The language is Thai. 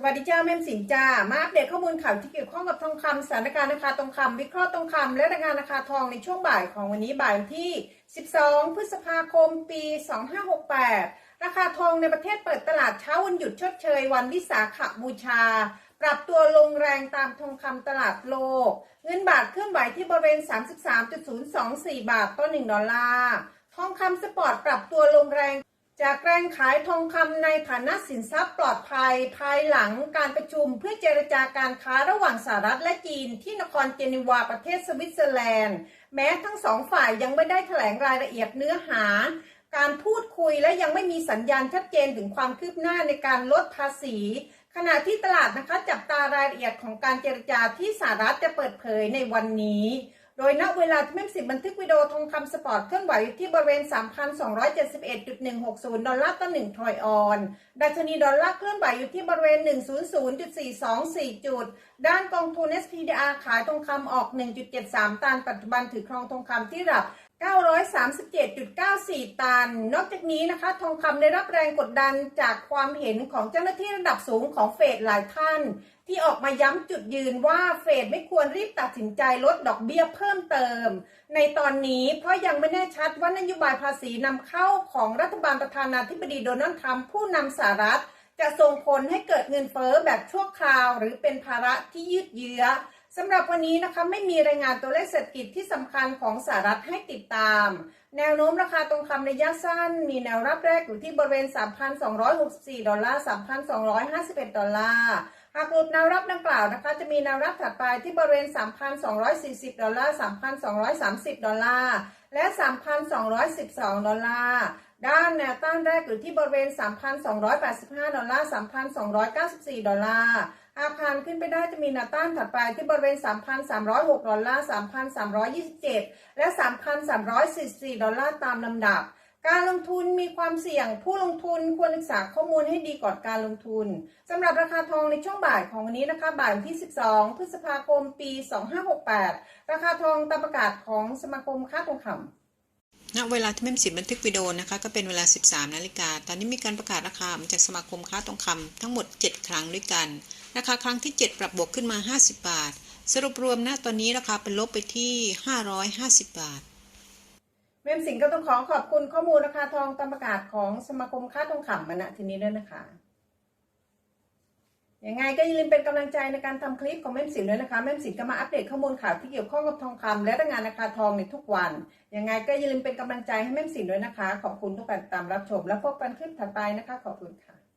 สวัสดีจ้าแม่มสินจ้า มาอัปเดตข้อมูลข่าวที่เกี่ยวข้องกับทองคำสถานการณ์ราคาทองคำวิเคราะห์ทองคำและรายงานราคาทองในช่วงบ่ายของวันนี้บ่ายที่ 12 พฤษภาคม ปี 2568 ราคาทองในประเทศเปิดตลาดเช้าวันหยุดชดเชย วันวิสาขบูชา ปรับตัวลงแรงตามทองคำตลาดโลก เงินบาทเคลื่อนไหวที่บริเวณ 33.024 บาทต่อ 1 ดอลลาร์ ทองคำสปอร์ตปรับตัวลงแรง จากแรงขายทองคำในฐานะสินทรัพย์ปลอดภัย ภายหลังการประชุมเพื่อเจรจาการค้าระหว่างสหรัฐและจีนที่นครเจนีวาประเทศสวิตเซอร์แลนด์ แม้ทั้งสองฝ่ายยังไม่ได้แถลงรายละเอียดเนื้อหา การพูดคุยและยังไม่มีสัญญาณชัดเจนถึงความคืบหน้าในการลดภาษี ขณะที่ตลาดนะคะจับตารายละเอียดของการเจรจาที่สหรัฐจะเปิดเผยในวันนี้ โดยณเวลาที่แม่สิบบันทึกวิดีโอทองคำสปอร์ตเคลื่อนไหวอยู่ที่บริเวณ 3,271.160 ดอลลาร์ต่อ1ทรอยออน ดัชนีดอลลาร์เคลื่อนไหวอยู่ที่บริเวณ 100.424 จุด ด้านกองทุน SPDR ขายทองคำออก 1.73 ตันปัจจุบันถือครองทองคำที่ระดับ 937.94 ตัน นอกจากนี้นะคะ ทองคำได้รับแรงกดดันจากความเห็นของเจ้าหน้าที่ระดับสูงของเฟดหลายท่าน ที่ออกมาย้ำจุดยืนว่าเฟดไม่ควรรีบตัดสินใจลดดอกเบี้ยเพิ่มเติม ในตอนนี้เพราะยังไม่แน่ชัดว่านโยบายภาษีนำเข้าของรัฐบาลประธานาธิบดีโดนัลด์ทรัมป์ผู้นำสหรัฐ จะส่งผลให้เกิดเงินเฟ้อแบบชั่วคราว หรือเป็นภาระที่ยืดเยื้อ สำหรับวันนี้นะคะไม่มีรายงานตัวเลขเศรษฐกิจที่สำคัญของสหรัฐให้ติดตาม แนวโน้มราคาทองคำระยะสั้น มีแนวรับแรกอยู่ที่บริเวณ 3,264 ดอลลาร์ 3,251 ดอลลาร์หากหลุดแนวรับดังกล่าวนะคะจะมีแนวรับถัดไปที่บริเวณ 3,240 ดอลลาร์ 3,230 ดอลลาร์ และ 3,212 ดอลลาร์ ด้านแนวต้านแรกอยู่ที่บริเวณ 3,285 ดอลลาร์ 3,294 ดอลลาร์ หากผ่านขึ้นไปได้จะมีแนวต้านถัดไปที่บริเวณ 3,306 ดอลลาร์ 3,327 และ 3,344 ดอลลาร์ตามลำดับ การลงทุนมีความเสี่ยง ผู้ลงทุนควรศึกษาข้อมูลให้ดีก่อนการลงทุนสำหรับราคาทองในช่วงบ่ายของวันนี้นะคะ บ่ายที่ 12 พฤษภาคม ปี 2568 ราคาทองตามประกาศของสมาคมค้าทองคำณเวลาที่แม่สิบบันทึกวิดีโอนะคะก็เป็นเวลา 13 นาฬิกา ตอนนี้มีการประกาศราคามาจากสมาคมค้าทองคำทั้งหมด 7 ครั้งด้วยกัน ราคาครั้งที่ 7 ปรับบวกขึ้นมา 50 บาท สรุปรวมณตอนนี้ราคาเป็นลบไปที่ 550 บาทเมมสิงก็ต้องขอขอบคุณข้อมูลราคาทองตามประกาศของสมาคมค้าทองคำมาณที่นี้ด้วยนะคะยังไงก็อย่าลืมเป็นกำลังใจในการทำคลิปของแม่มสินด้วยนะคะแม่มสินก็มาอัปเดตข้อมูลข่าวที่เกี่ยวข้องกับทองคำและรายงานราคาทองในทุกวันยังไงก็อย่าลืมเป็นกำลังใจให้แม่มสินด้วยนะคะ ขอบคุณทุกการตามรับชม และพบกันคลิปถัดไปนะคะ ขอบคุณค่ะ